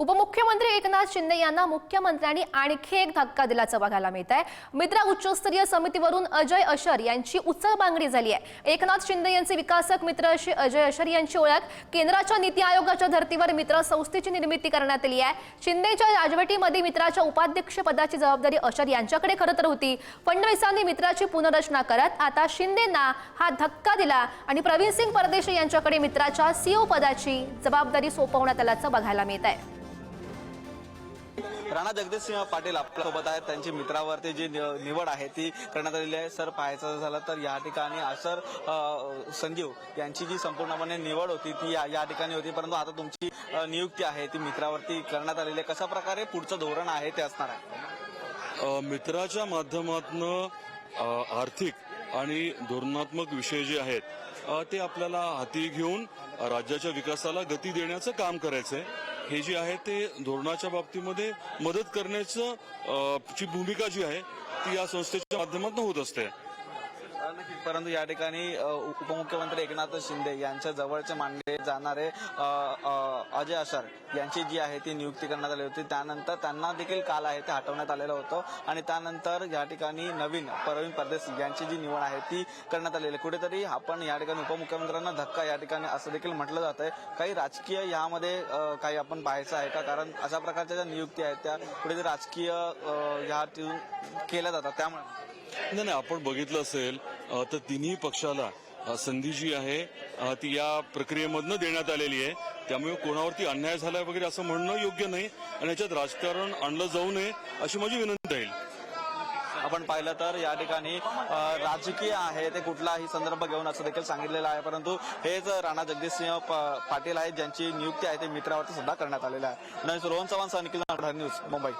उपमुख्यमंत्री एकनाथ शिंदे यांना मुख्यमंत्र्यांनी आणखी एक धक्का दिल्याचं बघायला मिळत आहे मित्रा उच्चस्तरीय समितीवरून अजय अशर यांची उचलबांगडी झाली आहे. एकनाथ शिंदे यांचे विकासक मित्र अशी अजय अशर यांची ओळख केंद्राच्या नीती आयोगाच्या धर्तीवर मित्र संस्थेची निर्मिती करण्यात आली आहे. शिंदेच्या राजवटीमध्ये मित्राच्या उपाध्यक्ष पदाची जबाबदारी अशर यांच्याकडे खरं तर होती. फडणवीसांनी मित्राची पुनर्रचना करत आता शिंदेना हा धक्का दिला आणि प्रवीण सिंग परदेशी यांच्याकडे मित्राच्या सीओ पदाची जबाबदारी सोपवण्यात आल्याचं बघायला मिळत आहे राणा जगदीशसिंह पाटील आपल्यासोबत आहेत. त्यांची मित्रावरती जी निवड आहे ती करण्यात आलेली आहे. सर पाहायचं झालं तर या ठिकाणी सर संजीव यांची जी संपूर्णपणे निवड होती ती या ठिकाणी होती. परंतु आता तुमची नियुक्ती आहे ती मित्रावरती करण्यात आलेली आहे. कशा प्रकारे पुढचं धोरण आहे ते असणार आहे? मित्राच्या माध्यमातून आर्थिक आणि धोरणात्मक विषय जे आहेत ते आपल्याला हाती घेऊन राज्याच्या विकासाला गती देण्याचं काम करायचं आहे हे जे आहे ते धोरणाच्या बाबतीमध्ये मदत करण्याचं ची भूमिका जी आहे ती या संस्थेच्या माध्यमातून होत असते. परंतु या ठिकाणी उपमुख्यमंत्री एकनाथ शिंदे यांच्या जवळचे मानले जाणारे अजय अशर यांची जी आहे ती नियुक्ती करण्यात आली होती. त्यानंतर त्यांना देखील काल आहे ते हटवण्यात आलेलं होतं. आणि त्यानंतर या ठिकाणी नवीन परवीन परदेशी यांची जी निवड आहे ती करण्यात आलेली आहे. कुठेतरी आपण या ठिकाणी उपमुख्यमंत्र्यांना धक्का या ठिकाणी असं देखील म्हटलं जात आहे काही राजकीय यामध्ये काही आपण पाहायचं आहे का? कारण अशा प्रकारच्या ज्या नियुक्ती आहेत त्या कुठेतरी राजकीय अ, ह्या केल्या जातात. त्यामुळे. नाही नाही आपण बघितलं असेल तर तिन्ही पक्षाला संधी जी आहे ती या प्रक्रियेमधनं देण्यात आलेली आहे. त्यामुळे कोणावरती अन्याय झालाय वगैरे असं म्हणणं योग्य नाही आणि याच्यात राजकारण आणलं जाऊ नये अशी माझी विनंती राहील आपण पाहिलं तर या ठिकाणी राजकीय आहे ते कुठलाही संदर्भ घेऊन असं देखील सांगितलेलं आहे. परंतु हेच राणा जगदीशसिंह सिंह पाटील आहेत ज्यांची नियुक्ती आहे ते मित्रावरती सुद्धा करण्यात आलेलं आहे. रोहन चव्हाण सह निखिल न्यूज मुंबई.